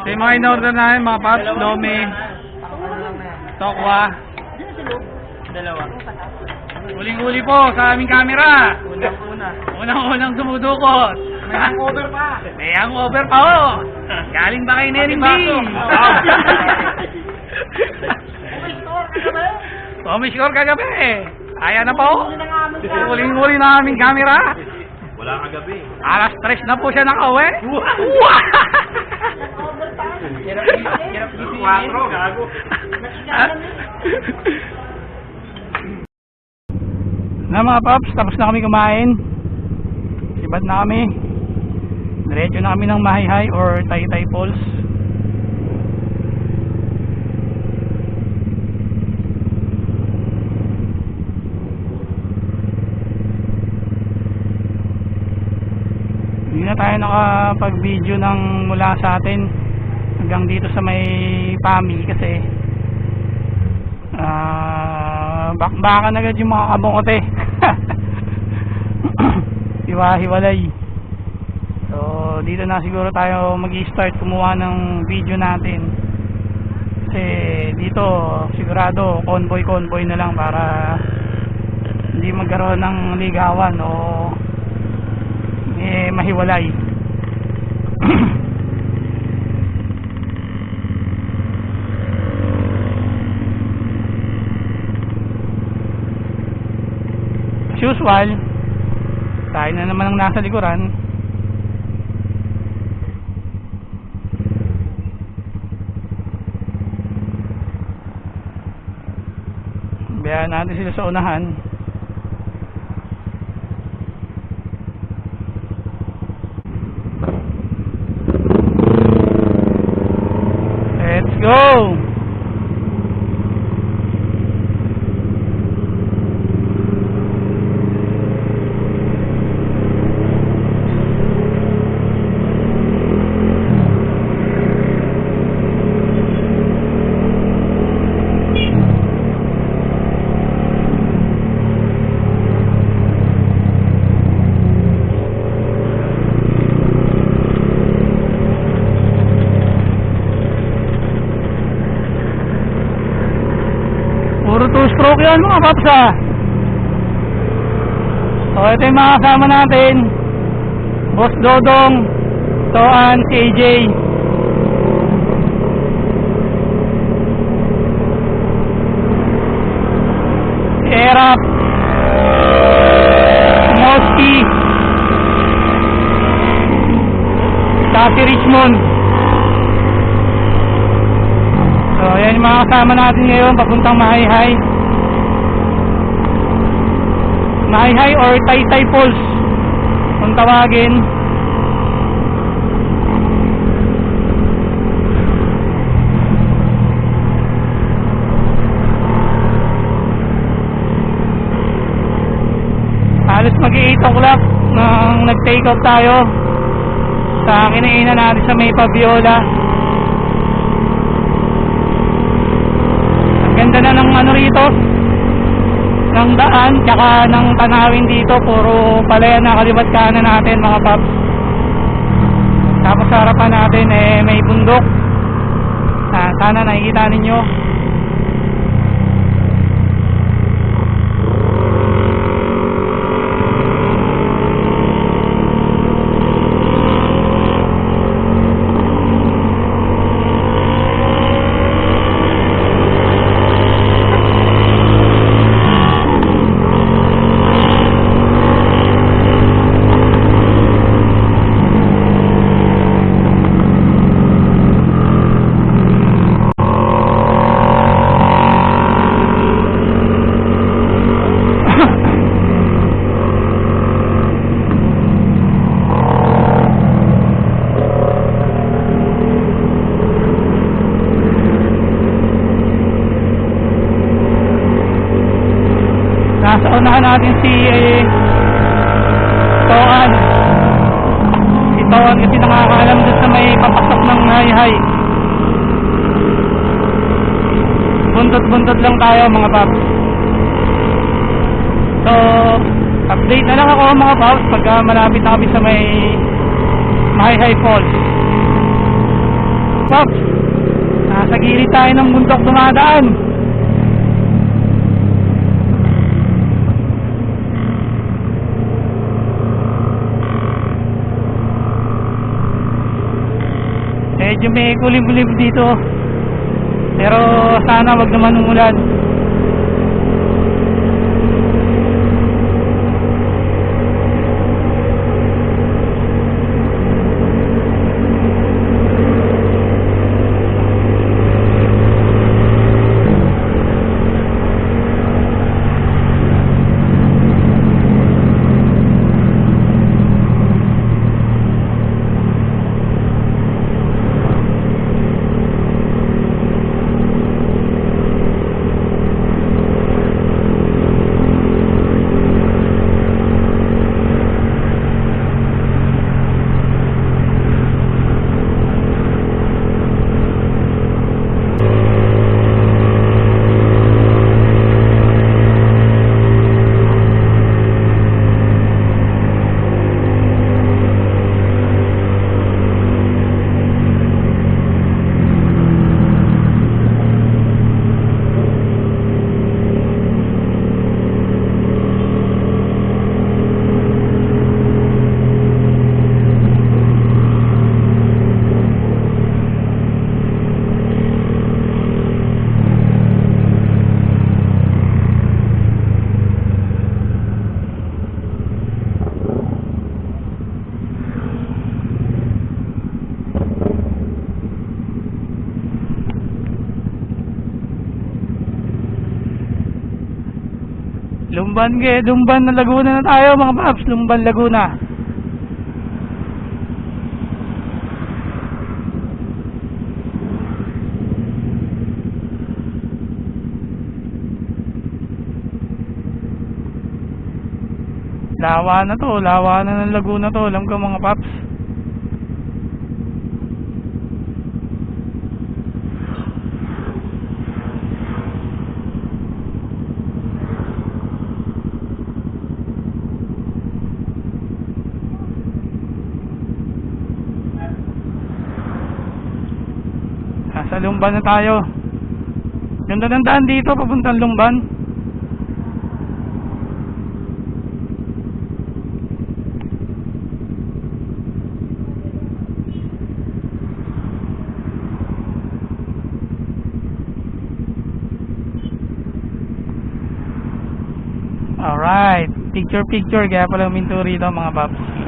So yung mga in-order namin, mga paps, lomi, tokwa. Dalawa. Huling-huli po sa aming camera. Unang-una. Unang-unang dumudukot. May hangover pa. May hangover pa ho. Galing ba kay Nenny B? Oh, may score kagabi. Kaya na po. Huling-huli na aming camera. Wala kagabi. Alas tres na po siya nakauwi. Hirap hirap gisingin. Quatro, gago. na mga paps, tapos na kami kumain. Sibat na kami. Diretso na kami ng Mahayhay or Taytay Falls. Hindi na tayo nakapag-video ng mula sa atin hanggang dito sa may PAMI kasi Ah, bakbakan agad yung mga kabungote. Hiwa-hiwalay. So, dito na siguro tayo mag-start kumuha ng video natin. Kasi dito, sigurado, convoy-convoy na lang para hindi magkaroon ng ligawan o eh, mahiwalay. As usual, tayo na naman ang nasa likuran. Bayaan natin sila sa unahan. Mga paps ah. So ito yung mga kasama natin. Boss Dodong, Toan, si AJ. Si Erap. Saka si Richmond. So, ayan yung mga kasama natin ngayon papuntang Mahayhay. Mahayhay or Taytay Falls kung tawagin. Halos mag 8 o'clock nang nag-take off tayo sa kinainan natin sa May Paviola. Ang ganda na ng ano rito ng daan tsaka ng tanawin dito puro palayan na kalibat kanan natin mga paps. Tapos sa harapan natin eh may bundok. Ah, sana nakikita ninyo unahan natin si eh, Toan si Toan kasi nakakaalam dun sa may papasok ng hay-hay buntot-buntot lang tayo mga paps so update na lang ako mga paps pagka malapit na kami sa may Mahayhay Falls paps. Nasa gilid tayo ng bundok dumadaan. Medyo may kulim-kulim dito. Pero sana wag naman umulan. Lumban ge, Lumban na Laguna na tayo mga paps, Lumban Laguna. Lawa na to, lawa na ng Laguna to, alam ko mga paps. Nasa Lumban na tayo. Ganda ng daan dito, papuntang Lumban. Alright, picture picture, kaya pala minto rito mga paps.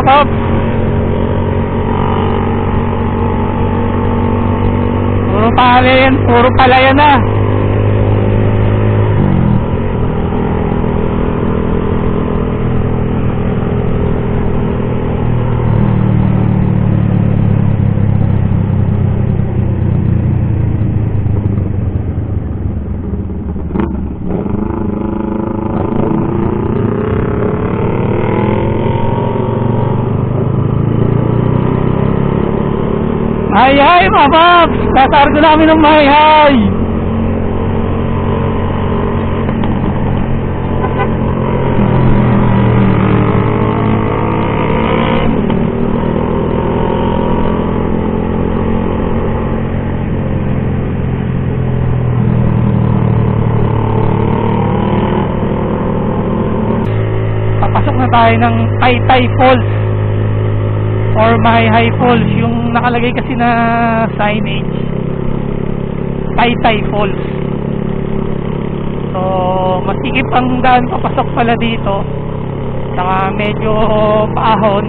Mga paps. Puro palayan, puro palayan na. Ay, ay, mga paps! Tatargo namin ng may hay! Papasok na tayo ng Taytay Falls or Mahihai Falls. Yung nakalagay kasi na signage Taytay Falls. So masikip ang daan papasok pala dito. Saka medyo paahon.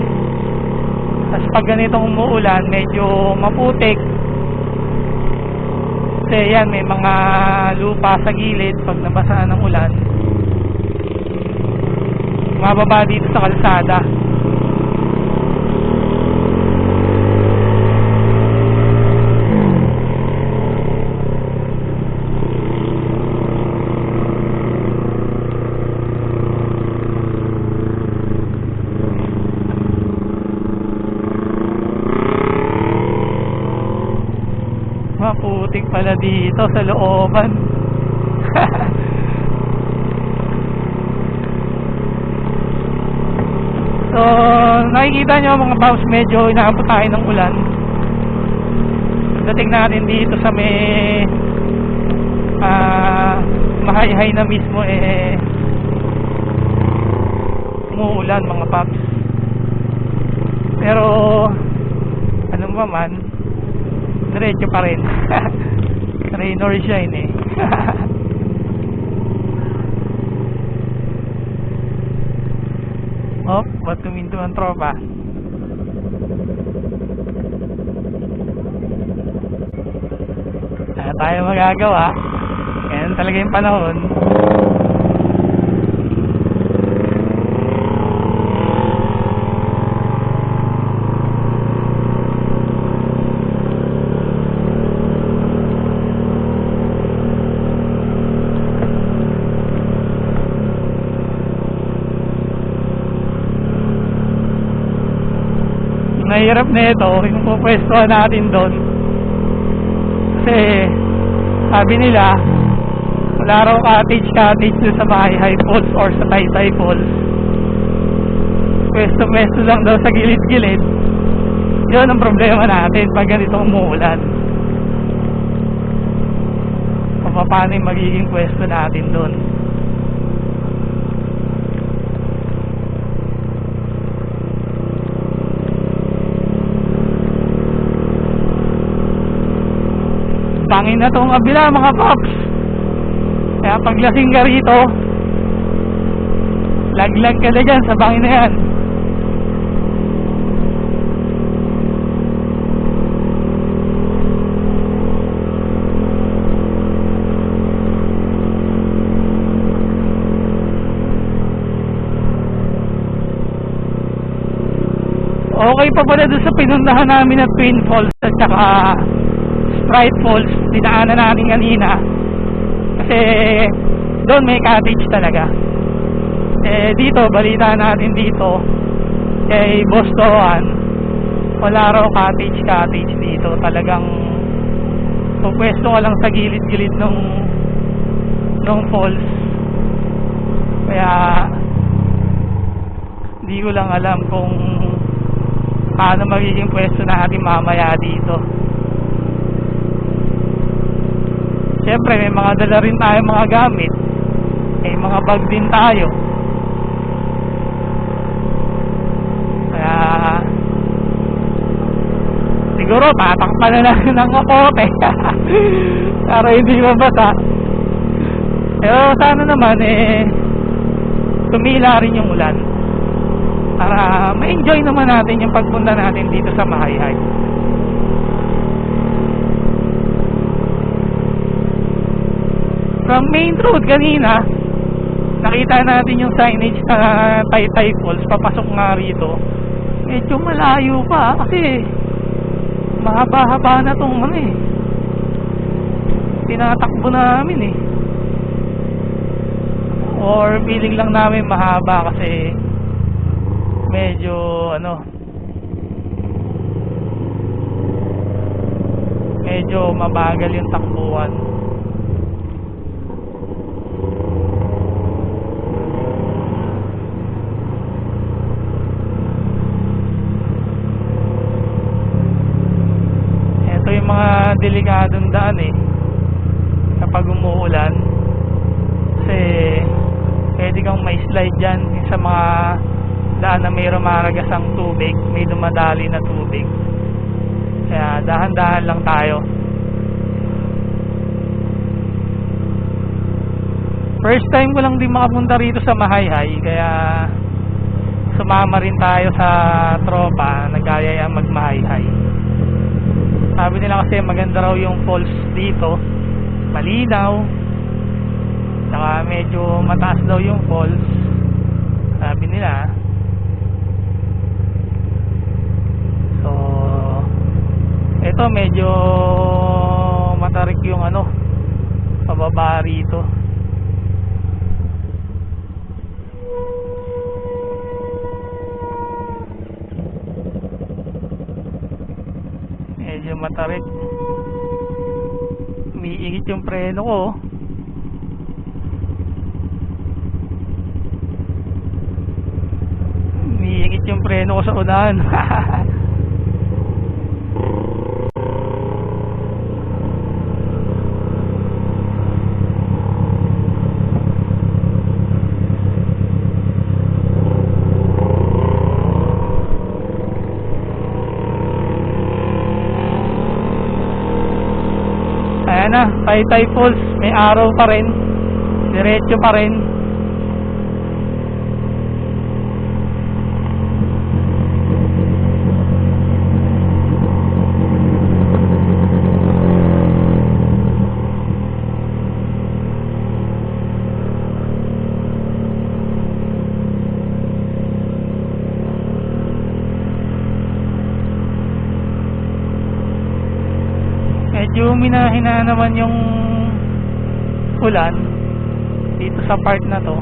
Tapos pag ganitong umuulan medyo maputik. Kasi yan may mga lupa sa gilid pag nabasa ng ulan. Mababa dito sa kalsada Maputik pala dito sa looban. so, nakikita nyo mga paps, medyo inaabot tayo ng ulan. Dating natin dito sa may ah mahayhay na mismo eh umuulan mga paps. Pero ano ba man, diretso pa rin. Rain or shine eh. oh, ba't tuminto ang tropa? Wala tayo magagawa. Ganyan talaga yung panahon. Mahirap na ito, yung pupwestuhan natin doon. Kasi, sabi nila, wala raw cottage cottage doon sa Mahihai Falls or sa Taytay Falls. Pwesto-pwesto lang daw sa gilid-gilid. Yun ang problema natin pag ganito umuulan. Kung paano yung magiging pwesto natin doon. Na tong kabila mga paps. Kaya paglasing ka rito, laglag ka na dyan sa bangin na yan. Okay pa pala doon sa pinuntahan namin na Twin Falls at saka Sprite Falls, dinaanan natin kanina. Kasi doon may cottage talaga. Eh dito, balita natin dito kay Boss Doan, wala raw cottage cottage dito. Talagang pupwesto ka lang sa gilid-gilid ng ng falls. Kaya hindi ko lang alam kung paano magiging pwesto natin mamaya dito. Siyempre, may mga dala rin tayo mga gamit. May mga bag din tayo. Kaya, siguro, tatakpan na lang ng kapote. Para hindi mabasa. Pero sana naman, eh, tumila rin yung ulan. para ma-enjoy naman natin yung pagpunta natin dito sa Mahayhay. From main road kanina, nakita natin yung signage na Taytay Falls, papasok nga rito. Medyo malayo pa kasi mahaba-haba na tong ano eh. Tinatakbo namin eh. Or feeling lang namin mahaba kasi medyo ano medyo mabagal yung takbuhan. Ito yung mga delikadong daan eh. Kapag umuulan. Kasi pwede kang may slide dyan sa mga daan na may rumaragas ang tubig, may dumadali na tubig. Kaya dahan-dahan lang tayo. First time ko lang din makapunta rito sa Mahayhay, kaya sumama rin tayo sa tropa, nagkayayang magmahayhay. Sabi nila kasi maganda raw yung falls dito, malinaw, saka medyo mataas daw yung falls. Sabi nila. So, ito medyo matarik yung ano, pababa rito. Matarik. Umiingit yung preno ko. oh. Umiingit yung preno ko sa unahan. Ayan na, Taytay Falls. May araw pa rin. Diretso pa rin. Medyo minahina naman yung ulan dito sa part na to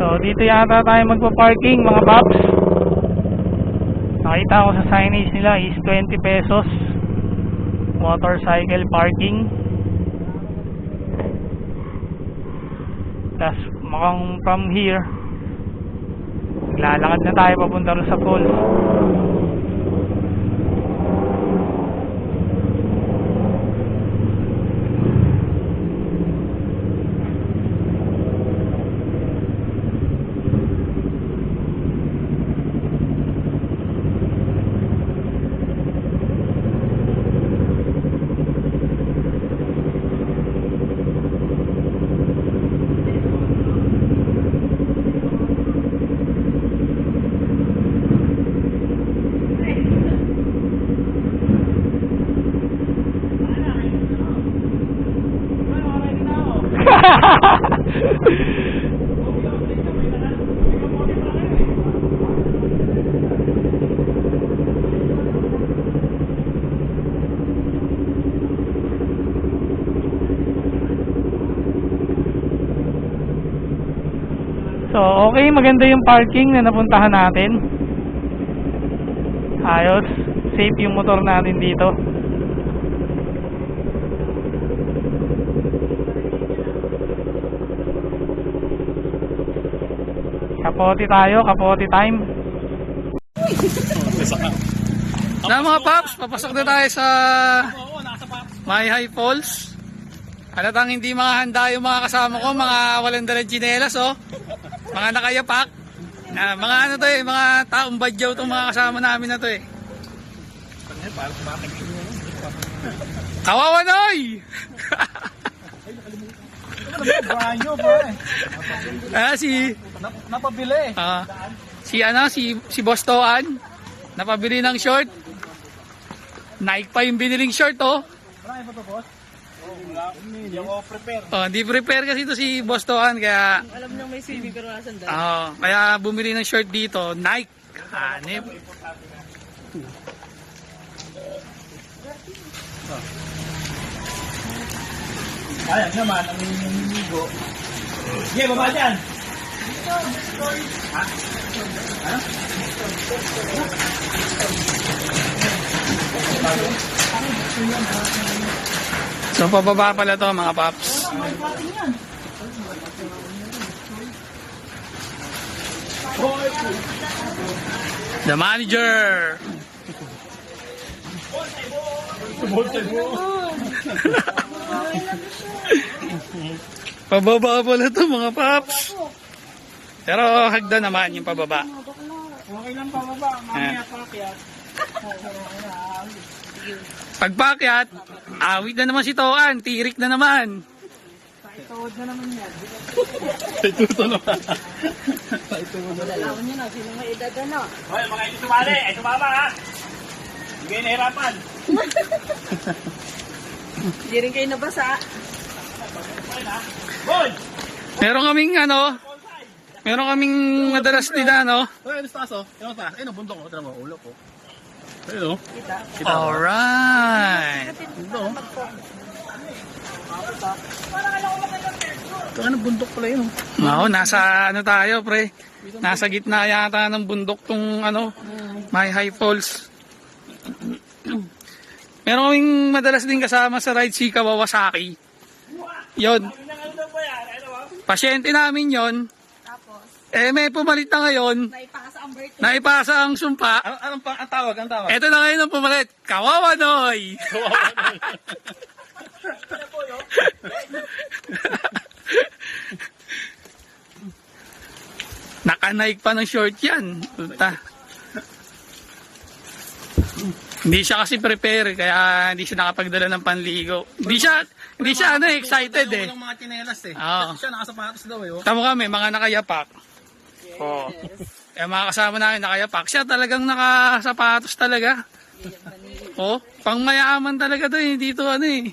So, dito yata tayo magpa-parking mga paps. Nakita ko sa signage nila is 20 pesos. Motorcycle parking. Tapos, mukhang from here, maglalakad na tayo papunta rin sa falls. Maganda yung parking na napuntahan natin. Ayos. Safe yung motor natin dito. Kapote tayo, kapote time. Na mga paps, papasok na tayo sa My High Falls. Halatang hindi mga handa yung mga kasama ko, mga walang dalang tsinelas oh. Mga nakayapak. Na, mga ano to eh, mga taong badyaw tong mga kasama namin na to eh. Kawawa noy! Banyo, pare. ah, si, Nap- napabili. ah, si ano, si, si Boss Toan, napabili ng short. Nike pa yung biniling short oh. Marami pa to, boss? Hindi ako prepare. Oh, hindi prepare kasi ito si Boss Toan kaya Alam niyang may swimming pero nasan dahil. oh, kaya bumili ng short dito, Nike. Hanip. Ayan naman, ang nililigo. Sige, baba dyan. So pababa pala to mga paps. The manager. pababa pala to mga paps. Pero hagda naman yung pababa. Okay lang pa baba. Mamaya pakyat. Pagpakyat, awit na naman si Toan, tirik na naman. Ituod na naman yan. Alam niyo na, sino may edad ano? Hoy, mga hindi sumali. Ay, sumama ha. Hindi kayo nahirapan. Hindi rin kayo nabasa. Hoy! Meron kaming ano, meron kaming madalas din ano. Hoy, ano taas oh? Ano taas? Ayun, bundok ko. Tara mo, ulo ko. Ayun oh. Kita. Alright. Ito oh. Ito ano, bundok pala yun oh. Oo, nasa ano tayo pre. Nasa gitna yata ng bundok tong ano, My High Falls. Meron kaming madalas din kasama sa ride si Kawasaki. Yon. Pasyente namin yon. Eh may pumalit na ngayon. naipasa ang birthday. Naipasa ang sumpa. Ano, anong pang, ang tawag? Ang tawag? Eto na ngayon ang pumalit. Kawawa Noy! Nakanaik pa ng short yan. Puta. Hindi siya kasi prepare kaya hindi siya nakapagdala ng panligo. Hindi siya hindi siya ano excited eh. Walang mga chinelas eh. Oo. Kasi siya nakasapatos daw eh oh. Tamo kami mga nakayapak. Oo. Eh mga kasama namin nakayapak. Siya talagang nakasapatos talaga. Oh, pang mayaman talaga to eh. Dito ano eh.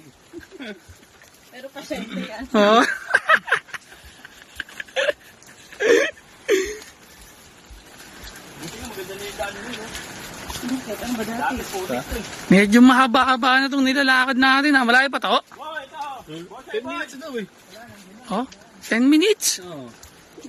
Pero pasyente yan. Oh. Ano dati? Medyo mahaba-haba na itong nilalakad natin ha. Malayo pa to. 10 minutes daw eh. Oh, 10 minutes. Oo.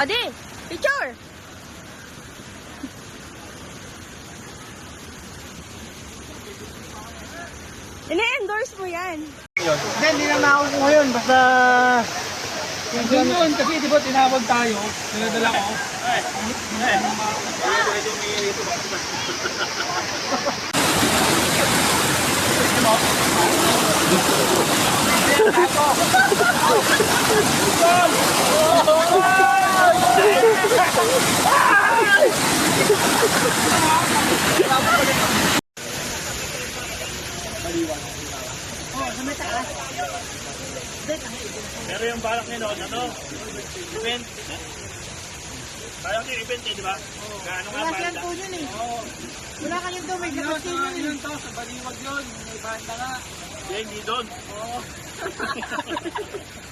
Ade, picture! Ine-endorse mo yan. Hindi, hindi na nakukuha yun. Basta... Doon yun, kasi di ba tinawag tayo, niladala ko. Pero yung balak niya noon, ano? Event. Balak niya event eh, di ba? Oo. Gaano nga balak? yun eh. Wala kayong daw, may gatas yun. Yun to, sa baliwag yun. May banda nga. Hindi, hindi doon. Oo.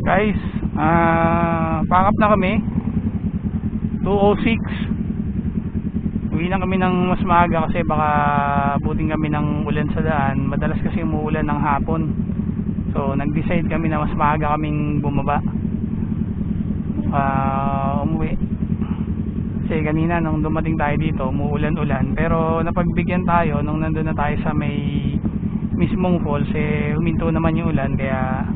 Guys, ah, up na kami. 206. Uwi na kami ng mas maaga kasi baka buting kami ng ulan sa daan. Madalas kasi umuulan ng hapon. So, nag-decide kami na mas maaga kaming bumaba. Ah, umuwi. Kasi kanina nung dumating tayo dito, umuulan-ulan. Pero napagbigyan tayo nung nandun na tayo sa may mismong falls, eh huminto naman yung ulan. Kaya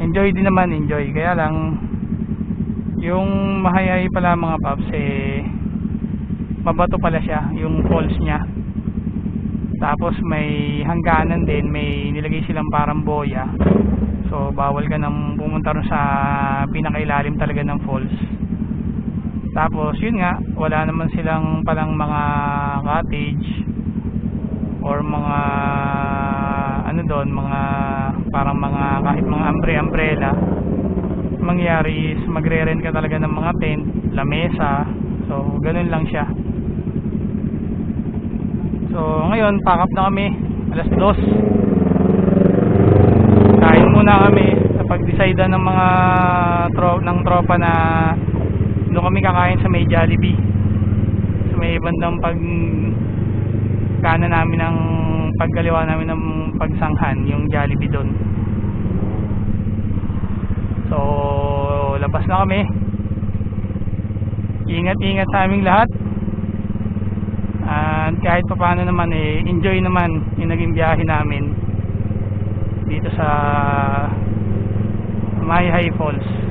enjoy din naman, enjoy. Kaya lang, yung mahayay pala mga paps, eh, mabato pala siya, yung falls niya. Tapos may hangganan din, may nilagay silang parang boya. So, bawal ka nang pumunta ron sa pinakailalim talaga ng falls. Tapos, yun nga, wala naman silang palang mga cottage or mga ano doon, mga parang mga kahit mga umbre umbrella. Mangyari is magre-rent ka talaga ng mga tent, lamesa. So, ganun lang siya. So, ngayon, pack up na kami. Alas dos. Kain muna kami sa pag-decide ng mga tro ng tropa na doon kami kakain sa may Jollibee. Sa may bandang pag kanan namin ng pagkaliwa namin ng pagsanghan, yung Jollibee doon. So, labas na kami. Ingat-ingat sa aming lahat. At kahit pa paano naman eh, enjoy naman yung naging biyahe namin dito sa My High Falls.